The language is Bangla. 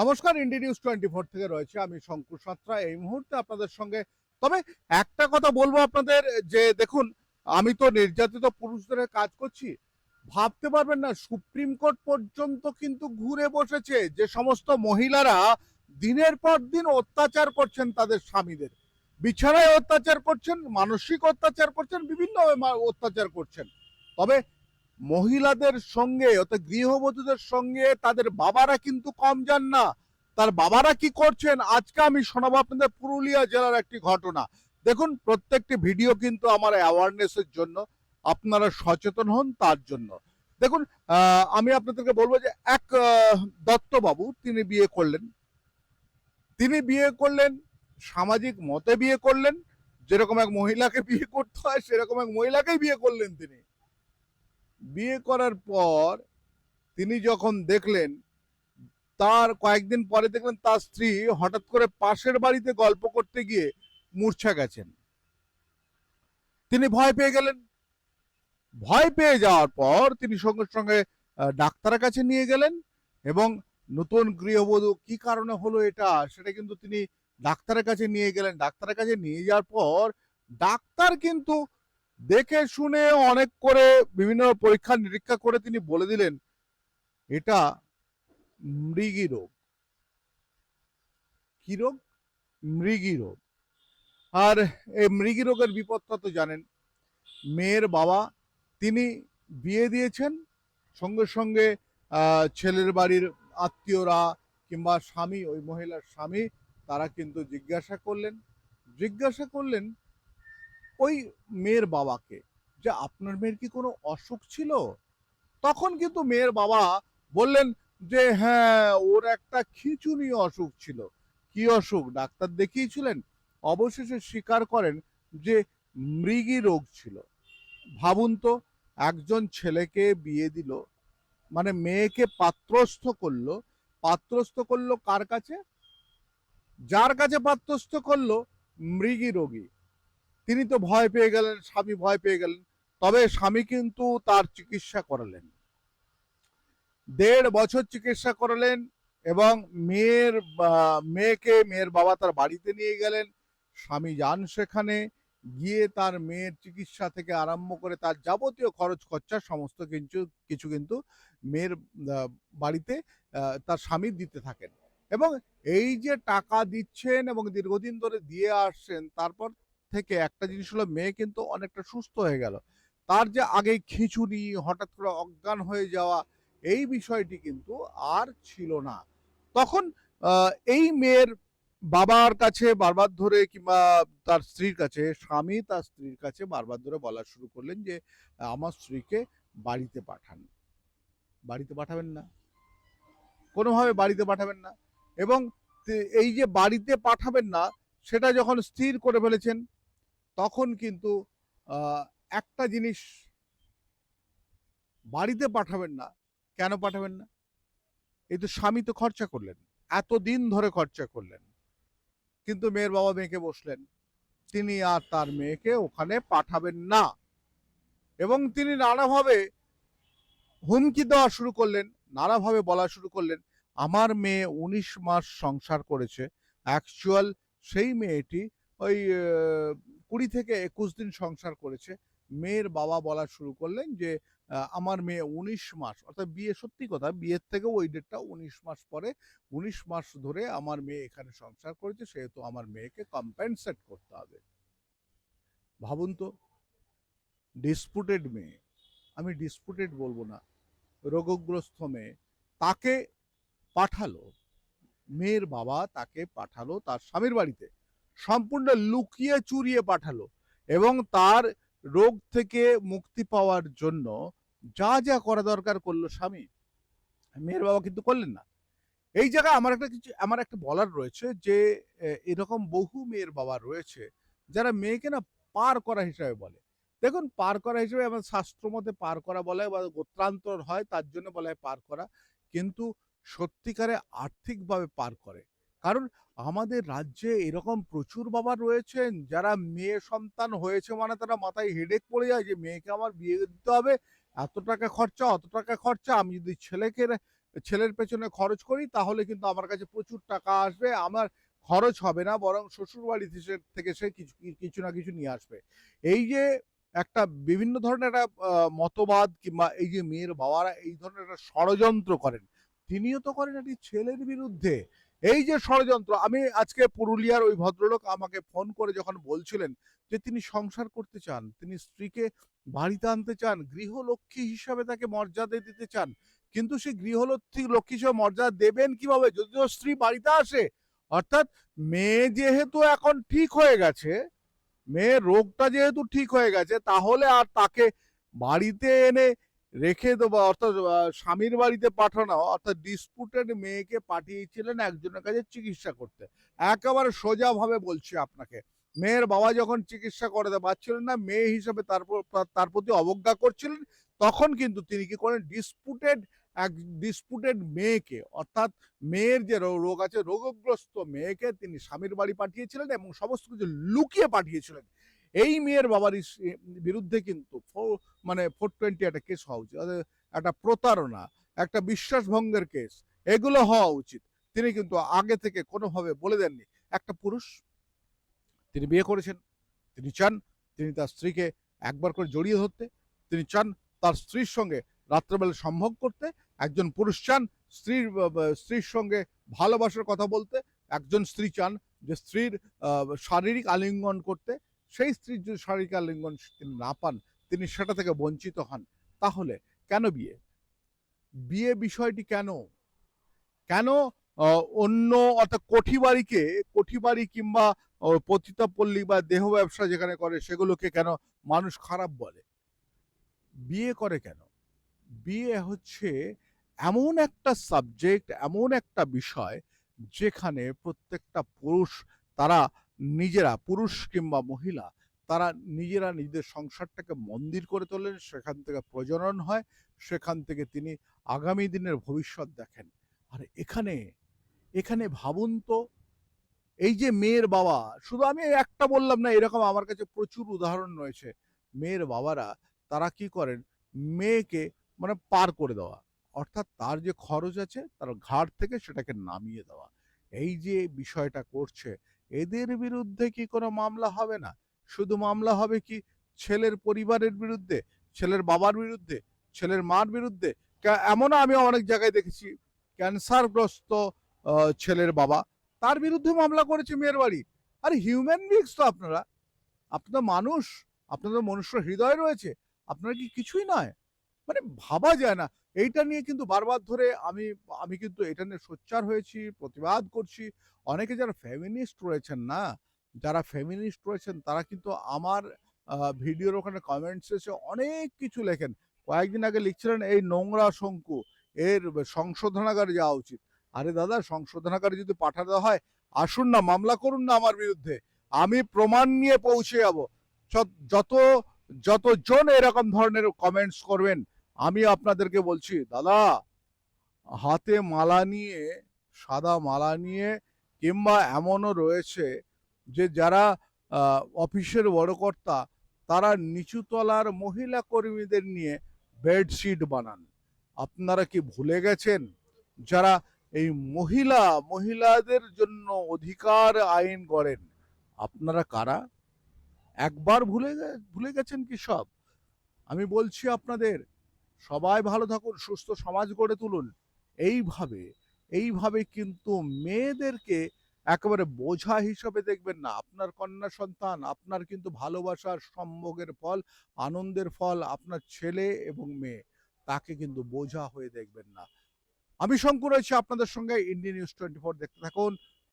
নমস্কার ইন্ডি নিউজ টোয়েন্টি ফোর থেকে রয়েছে আমি শঙ্কু সাত্রা। এই মুহূর্তে আপনাদের সঙ্গে, তবে একটা কথা বলব আপনাদের, যে দেখুন, আমি তো নির্যাতিত পুরুষদের কাজ করছি। ভাবতে পারবেন না, সুপ্রিম কোর্ট পর্যন্ত কিন্তু ঘুরে বসেছে যে সমস্ত মহিলারা দিনের পর দিন অত্যাচার করছেন তাদের স্বামীদের। বিছানায় অত্যাচার করছেন, মানসিক অত্যাচার করছেন, বিভিন্ন অত্যাচার করছেন। তবে মহিলাদের সঙ্গে, অর্থাৎ গৃহবধূদের সঙ্গে তাদের বাবারা কিন্তু কম যান না। তার বাবারা কি করছেন? আজকে আমি শোনাবো আপনাদের পুরুলিয়া জেলার একটি ঘটনা। দেখুন, প্রত্যেকটি ভিডিও কিন্তু আমার অ্যাওয়ারনেসের জন্য, আপনারা সচেতন হন তার জন্য। দেখুন আমি আপনাদেরকে বলব যে এক দত্তবাবু, তিনি বিয়ে করলেন। তিনি বিয়ে করলেন, সামাজিক মতে বিয়ে করলেন। যেরকম এক মহিলাকে বিয়ে করতে হয়, সেরকম এক মহিলাকেই বিয়ে করলেন তিনি। বিয়ে করার পর তিনি যখন দেখলেন, তার কয়েকদিন পরে দেখলেন তার স্ত্রী হঠাৎ করে পাশের বাড়িতে গল্প করতে গিয়ে মূর্ছা গেছেন। তিনি ভয় পেয়ে গেলেন। ভয় পেয়ে যাওয়ার পর তিনি সঙ্গে সঙ্গে ডাক্তারের কাছে নিয়ে গেলেন এবং নতুন গৃহবধূ কি কারণে হলো এটা সেটা কিন্তু তিনি ডাক্তারের কাছে নিয়ে গেলেন। ডাক্তারের কাছে নিয়ে যাওয়ার পর ডাক্তার কিন্তু দেখে শুনে অনেক করে বিভিন্ন পরীক্ষা নিরীক্ষা করে তিনি বলে দিলেন, এটা মৃগী রোগ। কি রোগ? মৃগী রোগ। আর এই মৃগী রোগের বিপদটা তো জানেন, মেয়ের বাবা তিনি বিয়ে দিয়েছেন, সঙ্গে সঙ্গে ছেলের বাড়ির আত্মীয়রা কিংবা স্বামী, ওই মহিলার স্বামী, তারা কিন্তু জিজ্ঞাসা করলেন। জিজ্ঞাসা করলেন ওই মেয়ের বাবাকে। যে আপনার মেয়ের কি কোনো অসুখ ছিল? তখন কিন্তু মেয়ের বাবা বললেন যে হ্যাঁ ওর একটা খিঁচুনি অসুখ ছিল। কি অসুখ? ডাক্তার দেখিয়েছিলেন। অবশেষে স্বীকার করেন যে, মৃগী রোগ ছিল। ভাবুন তো, একজন ছেলেকে বিয়ে দিল মানে মেয়েকে পাত্রস্থ করল। পাত্রস্থ করল কার কাছে? যার কাছে পাত্রস্থ করল? মৃগী রোগী। তিনি তো ভয় পেয়ে গেলেন, স্বামী ভয় পেয়ে গেলেন। তবে স্বামী কিন্তু তার চিকিৎসা করালেন। দেড় বছর চিকিৎসা করালেন এবং মেয়ের মেয়েকে, মেয়ের বাবা তার বাড়িতে নিয়ে গেলেন। স্বামী যান সেখানে, গিয়ে তার মেয়ের চিকিৎসা থেকে আরম্ভ করে তার যাবতীয় খরচ খরচা সমস্ত কিছু কিছু কিন্তু মেয়ের বাড়িতে তার স্বামী দিতে থাকেন। এবং এই যে টাকা দিচ্ছেন এবং দীর্ঘদিন ধরে দিয়ে আসছেন, তারপর থেকে একটা জিনিস হলো মেয়ে কিন্তু অনেকটা সুস্থ হয়ে গেল। তার যে আগে খিচুড়ি হঠাৎ করে অজ্ঞান হয়ে যাওয়া, এই বিষয়টি কিন্তু আর ছিল না। তখন এই মেয়ের বাবার কাছে বারবার ধরে কিংবা তার স্ত্রীর কাছে, স্বামী তার স্ত্রীর কাছে বারবার ধরে বলা শুরু করলেন যে, আমার স্ত্রীকে বাড়িতে পাঠান। বাড়িতে পাঠাবেন না। কোনোভাবে বাড়িতে পাঠাবেন না। এবং এই যে বাড়িতে পাঠাবেন না, সেটা যখন স্থির করে ফেলেছেন তখন কিন্তু একটা জিনিস বাড়িতে পাঠাবেন না। কেন পাঠাবেন না? এই তো স্বামী তো খরচা করলেন। এত দিন ধরে খরচা করলেন। কিন্তু মেয়ের বাবা মেয়েকে বসলেন। তিনি আর তার মেয়েকে ওখানে পাঠাবেন না। এবং তিনি নানাভাবে হুমকি দেওয়া শুরু করলেন, নানাভাবে বলা শুরু করলেন, আমার মেয়ে উনিশ মাস সংসার করেছে। অ্যাকচুয়াল সেই মেয়েটি ওই কুড়ি থেকে একুশ দিন সংসার করেছে। মেয়ের বাবা বলা শুরু করলেন যে আমার মেয়ে উনিশ মাস, অর্থাৎ বিয়ে সত্যি কথা, বিয়ের থেকে ওই ডেটটা উনিশ মাস পরে, উনিশ মাস ধরে আমার মেয়ে এখানে সংসার করেছে, সেহেতু আমার মেয়েকে কম্পেনসেট করতে হবে। ভাবুন তো ডিসপুটেড মেয়ে, আমি ডিসপুটেড বলব না, রোগগ্রস্ত মেয়ে, তাকে পাঠালো, মেয়ের বাবা তাকে পাঠালো তার স্বামীর বাড়িতে। সম্পূর্ণ লুকিয়ে চুরিয়ে পাঠালো এবং তার রোগ থেকে মুক্তি পাওয়ার জন্য যা যা করা দরকার করল স্বামী। মেয়ের বাবা কিন্তু করলেন না। এই জায়গায় আমার একটা কিছু, আমার একটা বলার রয়েছে যে এরকম বহু মেয়ের বাবা রয়েছে যারা মেয়েকে না পার করা হিসাবে বলে। দেখুন, পার করা হিসেবে আমার শাস্ত্র মতে পার করা বলা বা গোত্রান্তর হয়, তার জন্য বলা হয় পার করা। কিন্তু সত্যিকারে আর্থিকভাবে পার করে। কারণ আমাদের রাজ্যে এরকম প্রচুর বাবা রয়েছেন, যারা মেয়ে সন্তান হয়েছে মানে তারা মাথায় হেডেক পড়ে যায় যে, মেয়েকে আমার বিয়ে দিতে হবে, এত টাকা খরচা, অত টাকা খরচা, আমি যদি ছেলেকে ছেলের পেছনে খরচ করি, তাহলে কিন্তু আমার কাছে প্রচুর টাকা আসবে, আমার খরচ হবে না, বরং শ্বশুর বাড়ি থেকে- সে কিছু কিছু না কিছু নিয়ে আসবে। এই যে একটা বিভিন্ন ধরনের একটা মতবাদ কিংবা এই যে মেয়ের বাবারা এই ধরনের একটা ষড়যন্ত্র করেন, তিনিও তো করেন একটি ছেলের বিরুদ্ধে। এই যে ষড়যন্ত্র, আমি আজকে পুরুলিয়ার ওই ভদ্রলোক আমাকে ফোন করে যখন বলছিলেন যে তিনি সংসার করতে চান, তিনি স্ত্রীকে বাড়িতে আনতে চান, গৃহলক্ষ্মী হিসাবে তাকে মর্যাদা দিতে চান, কিন্তু সে গৃহলক্ষ্মী লক্ষ্মী হিসেবে মর্যাদা দেবেন কীভাবে? যদিও স্ত্রী বাড়িতে আসে, অর্থাৎ মেয়ে যেহেতু এখন ঠিক হয়ে গেছে মেয়ের রোগটা যেহেতু ঠিক হয়ে গেছে, তাহলে আর তাকে বাড়িতে এনে রেখে দেবো, অর্থাৎ স্বামীর বাড়িতে পাঠানো, অর্থাৎ ডিসপুটেড মেয়েকে পাঠিয়েছিলেন একজনের কাছে চিকিৎসা করতে। একেবারে সোজাভাবে বলছি আপনাকে, মেয়ের বাবা যখন চিকিৎসা করাতে পারছিলেন না, মেয়ে হিসেবে তারপর তার- প্রতি অবজ্ঞা করছিলেন, তখন কিন্তু তিনি কি করেন ডিসপুটেড এক ডিসপুটেড মেয়েকে, অর্থাৎ মেয়ের যে রোগ আছে, রোগগ্রস্ত মেয়েকে তিনি স্বামীর বাড়ি পাঠিয়েছিলেন এবং সমস্ত কিছু লুকিয়ে পাঠিয়েছিলেন। এই মেয়ের বাবার বিরুদ্ধে কিন্তু মানে ফোর টোয়েন্টি একটা কেস হওয়া উচিত। একটা প্রতারণা, একটা বিশ্বাসভঙ্গের কেস এগুলো হওয়া উচিত। তিনি কিন্তু আগে থেকে কোনোভাবে বলে দেননি। একটা পুরুষ, তিনি বিয়ে করেছেন, তিনি চান তিনি তার স্ত্রীকে একবার করে জড়িয়ে ধরতে, তিনি চান তার স্ত্রীর সঙ্গে রাত্রেবেলা সম্ভব করতে, একজন পুরুষ চান স্ত্রীর স্ত্রীর সঙ্গে ভালোবাসার কথা বলতে, একজন স্ত্রী চান যে স্ত্রীর শারীরিক আলিঙ্গন করতে সেই স্ত্রীর যদি শারীরিক আলিঙ্গন তিনি না পান, তিনি সেটা থেকে বঞ্চিত হন, তাহলে কেন বিয়ে? বিয়ে বিষয়টি কেন? কেন অন্য অর্থাৎ কোঠিবাড়িকে, কোঠিবাড়ি কিংবা পতিতাপল্লী বা দেহ ব্যবসা যেখানে করে, সেগুলোকে কেন মানুষ খারাপ বলে? বিয়ে করে কেন? বিয়ে হচ্ছে এমন একটা সাবজেক্ট এমন একটা বিষয়, যেখানে প্রত্যেকটা পুরুষ তারা নিজেরা, পুরুষ কিংবা মহিলা, তারা নিজেরা নিজেদের সংসারটাকে মন্দির করে তোলেন, সেখান থেকে প্রজনন হয়, সেখান থেকে তিনি আগামী দিনের ভবিষ্যৎ দেখেন। আর এখানে এখানে ভাবুন তো, এই যে মেয়ের বাবা, শুধু আমি একটা বললাম না, এরকম আমার কাছে প্রচুর উদাহরণ রয়েছে। মেয়ের বাবারা, তারা কি করেন? মেয়েকে মানে পার করে দেওয়া, অর্থাৎ তার যে খরচ আছে, তার ঘাট থেকে সেটাকে নামিয়ে দেওয়া। এই যে বিষয়টা করছে, এদের বিরুদ্ধে কি কোনো মামলা হবে না? শুধু মামলা হবে কি ছেলের পরিবারের বিরুদ্ধে, ছেলের বাবার বিরুদ্ধে, ছেলের মার বিরুদ্ধে? এমনও আমি অনেক জায়গায় দেখেছি, ক্যান্সারগ্রস্ত ছেলের বাবা, তার বিরুদ্ধে মামলা করেছে মেয়ের বাড়ি। আরে হিউম্যান বিংস তো আপনারা। আপনার মানুষ, আপনাদের মনুষ্য হৃদয় রয়েছে, আপনারা কি কিছুই নয়। মানে ভাবা যায় না। এইটা নিয়ে কিন্তু বারবার ধরে আমি আমি কিন্তু এটা নিয়ে সোচ্চার হয়েছি, প্রতিবাদ করছি। অনেকে যারা ফেমিনিস্ট রয়েছেন না, যারা ফেমিনিস্ট রয়েছেন, তারা কিন্তু আমার ভিডিওর ওখানে কমেন্টস এসে অনেক কিছু লেখেন। কয়েকদিন আগে লিখছিলেন, এই নোংরা শঙ্কু, এর সংশোধনাগারে যাওয়া উচিত। আরে দাদা, সংশোধনাগারে যদি পাঠাতে হয়, আসুন না, মামলা করুন না আমার বিরুদ্ধে। আমি প্রমাণ নিয়ে পৌঁছে যাব। যত- যত, যতজন এরকম ধরনের কমেন্টস করবেন আমি আপনাদেরকে বলছি, দাদা, হাতে মালা নিয়ে, সাদা মালা নিয়ে, কিংবা এমনও রয়েছে যে যারা অফিসের বড় কর্তা, তারা নিচুতলার মহিলা কর্মীদের নিয়ে বেডশিট বানান। আপনারা কি ভুলে গেছেন? যারা এই মহিলা, মহিলাদের জন্য অধিকার আইন করেন আপনারা কারা? একবার ভুলে ভুলে গেছেন কি সব? আমি বলছি আপনাদের সবাই ভালো থাকুন, সুস্থ সমাজ গড়ে তুলুন। এইভাবে এইভাবে কিন্তু মেয়েদেরকে একেবারে বোঝা হিসাবে দেখবেন না। আপনার কন্যা সন্তান, আপনার কিন্তু ভালোবাসার সম্ভোগের ফল, আনন্দের ফল, আপনার ছেলে এবং মেয়ে, তাকে কিন্তু বোঝা হয়ে দেখবেন না। আমি শঙ্কর রয়েছি আপনাদের সঙ্গে ইন্ডিয়া নিউজ টোয়েন্টি ফোর দেখতে থাকুন।